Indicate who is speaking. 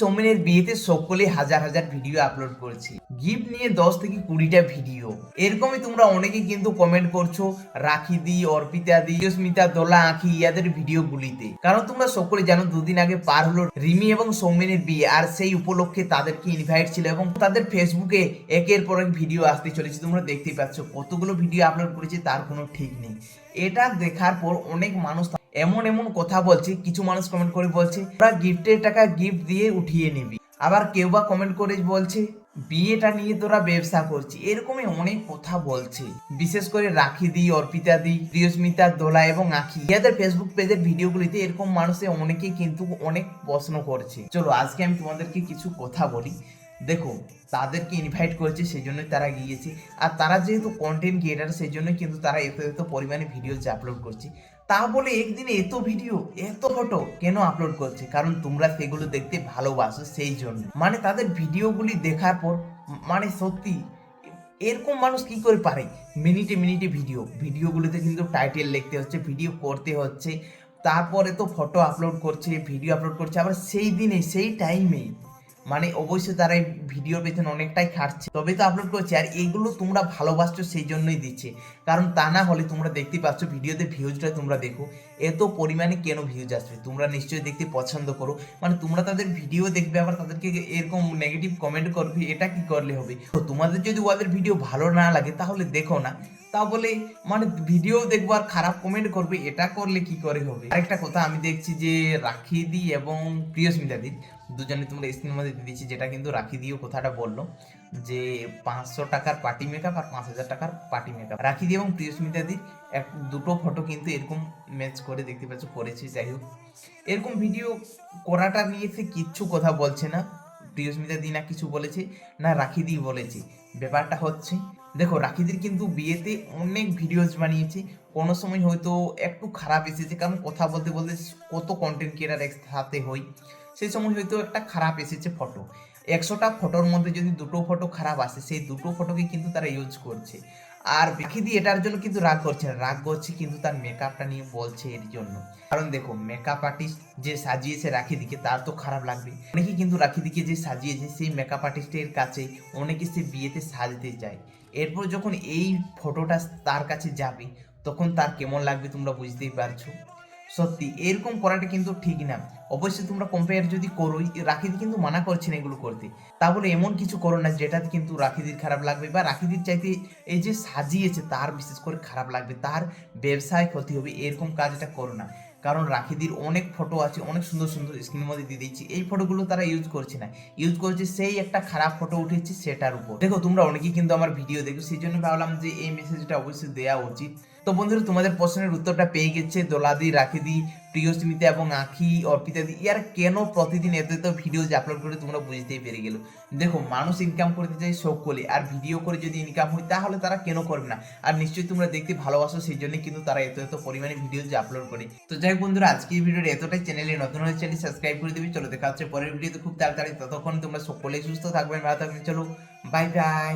Speaker 1: সৌমেনের বিয়েতে সকলে হাজার হাজার ভিডিও আপলোড করছে। গিফট নিয়ে দশ থেকে কুড়িটা ভিডিও। এরকমই তোমরা অনেকে কিন্তু কমেন্ট করছ রাখি দি অর্পিতা দি স্মিতা দোলা, আঁখি, ইয়াদের ভিডিওগুলিতে। কারণ তোমরা সকলে জানো, দুদিন আগে পার হলো রিমি এবং সৌমেনের বিয়ে, আর সেই উপলক্ষে তাদেরকে ইনভাইট ছিল এবং তাদের ফেসবুকে একের পর এক ভিডিও আসতে চলেছে। তোমরা দেখতেই পাচ্ছ কতগুলো ভিডিও আপলোড করেছে, তার কোনো ঠিক নেই। এটা দেখার পর অনেক মানুষ এমন এমন কথা বলছে, কিছু মানুষ কমেন্ট করে বলছে ওরা গিফটের টাকা গিফট দিয়ে উঠিয়ে নিবি। আবার কেউ বা কমেন্ট করে বলছে, বিয়েটা নিয়ে তোরা ব্যবসা করছি এরকমই অনেক কথা বলছে। বিশেষ করে রাখি দি, অর্পিতা দি, প্রিয়স্মিতা, দোলা এবং আখি। ইয়াদের ফেসবুক পেজের ভিডিওগুলিতে এরকম মানুষে অনেকে কিন্তু অনেক প্রশ্ন করছে। চলো, আজকে আমি তোমাদেরকে কিছু কথা বলি। দেখো, তাদেরকে ইনভাইট করেছে সেই জন্যই তারা গিয়েছে। আর তারা যেহেতু কন্টেন্ট ক্রিয়েটার সেই জন্যই কিন্তু তারা এত এত পরিমাণে ভিডিও আপলোড করছে। তা বলে একদিনে এত ভিডিও এত ফটো কেন আপলোড করছে? কারণ তোমরা সেগুলো দেখতে ভালোবাসো সেই জন্য। মানে তাদের ভিডিওগুলি দেখার পর মানে সত্যি, এরকম মানুষ কি করে পারে? মিনিটে মিনিটে ভিডিও ভিডিওগুলোতে কিন্তু টাইটেল লিখতে হচ্ছে ভিডিও করতে হচ্ছে, তারপরে তো ফটো আপলোড করছে ভিডিও আপলোড করছে, আবার সেই দিনে, সেই টাইমেই মানে অবশ্যই তারা এই ভিডিওর পেছনে অনেকটাই খাটছে। তবে তো আপলোড করছে, আর এগুলো তোমরা ভালোবাসছো সেই জন্যই দিচ্ছে। কারণ তা না হলে তোমরা দেখতে পাচ্ছ ভিডিওতে ভিউজটা তোমরা দেখো, এত পরিমাণে কেন ভিউজ আসবে? তোমরা নিশ্চয়ই দেখতে পছন্দ করো। মানে তোমরা তাদের ভিডিও দেখবে, আবার তাদেরকে এরকম নেগেটিভ কমেন্ট করবে, এটা কি করলে হবে? তো তোমাদের যদি ওদের ভিডিও ভালো না লাগে, তাহলে দেখো না। তা বলে মানে ভিডিও দেখব আর খারাপ কমেন্ট করবে, এটা করলে কি করে হবে? আরেকটা কথা, আমি দেখছি যে রাখি দি এবং প্রিয়স্মিতা দি, দুজনে তোমরা স্ক্রিনের মধ্যে দিয়ে দিচ্ছি যেটা কিন্তু রাখি দিয়েও কথাটা বলল, যে পাঁচশো টাকার পার্টি মেকআপ আর পাঁচ হাজার টাকার পার্টি মেকআপ রাখি দি এবং প্রিয়স্মিতা দির এক দুটো ফটো কিন্তু এরকম ম্যাচ করে দেখতে পাচ্ছ, করেছি, যাই হোক। এরকম ভিডিও করাটা নিয়ে সে কিচ্ছু কথা বলছে না প্রিয়স্মিতা দি না কিছু বলেছে, না রাখি দি বলেছে। ব্যাপারটা হচ্ছে, দেখো, রাখিদের কিন্তু বিয়েতে অনেক ভিডিওস বানিয়েছে। কোনো সময় হয়তো একটু খারাপ এসেছে, কারণ কথা বলতে বলতে কত কন্টেন্ট ক্রিয়েটার একসাথে হই, সেই সময় হয়তো একটা খারাপ এসেছে ফটো একশোটা ফটোর মধ্যে যদি দুটো ফটো খারাপ আসে, সেই দুটো ফটোকে কিন্তু তারা ইউজ করছে। আর রাখিদি এটার জন্য কিন্তু রাগ করছে না। রাগ করছে কিন্তু তার মেকআপটা নিয়ে বলছে এর জন্য। কারণ দেখো মেকআপ আর্টিস্ট যে সাজিয়েছে রাখিদিকে, তার তো খারাপ লাগবে। অনেকে কিন্তু রাখি দিকে যে সাজিয়েছে, সেই মেকআপ আর্টিস্টের কাছে অনেকে সে বিয়েতে সাজতে যায়। এরপর যখন এই ফটোটা তার কাছে যাবে, তখন তার কেমন লাগবে তোমরা বুঝতেই পারছ? সত্যি, এরকম করাটা কিন্তু ঠিক না। অবশ্যই তোমরা কম্পেয়ার যদি করোই, রাখিদি কিন্তু মানা করছে না এগুলো করতে। তা বলে এমন কিছু করো না যেটাতে কিন্তু রাখিদির খারাপ লাগবে বা রাখিদির চাইতে এই যে সাজিয়েছে তার বিশেষ করে খারাপ লাগবে, তার ব্যবসায় ক্ষতি হবে, এরকম কাজটা করো না। কারণ রাখিদির অনেক ফটো আছে, অনেক সুন্দর সুন্দর স্ক্রিনের মধ্যে দিয়ে দিচ্ছি এই ফটোগুলো তারা ইউজ করছে না। ইউজ করছে সেই একটা খারাপ ফটো উঠেছে সেটার উপর। দেখো তোমরা অনেকেই কিন্তু আমার ভিডিও দেখো সেই জন্য ভাবলাম যে এই মেসেজটা অবশ্যই দেওয়া উচিত। তো বন্ধুরা, তোমাদের প্রশ্নের উত্তরটা পেয়ে গেছে দোলাদি, রাখিদি, প্রিয়স্মিতা এবং আখি, অর্পিতা দি। ইয়ার কেন প্রতিদিন এত এত ভিডিও আপলোড করে তোমরা বুঝতেই পেরে গেলো? দেখো, মানুষ ইনকাম করতে চাই করলে আর ভিডিও করে যদি ইনকাম হয়, তাহলে তারা কেন করবে না? আর নিশ্চয়ই তোমরা দেখতে ভালোবাসো, সেই জন্যই কিন্তু তারা এত এত পরিমাণে ভিডিও আপলোড করে। তো যাই হোক বন্ধুরা, আজকে এই এতটাই। চ্যানেলে নতুন হয়ে চ্যানেল সাবস্ক্রাইব করে দিবি। চলো, দেখা হচ্ছে পরের ভিডিওতে খুব তাড়াতাড়ি। ততক্ষণ তোমরা সকলেই সুস্থ থাকবেন, ভালো থাকবেন। চলো বাই বাই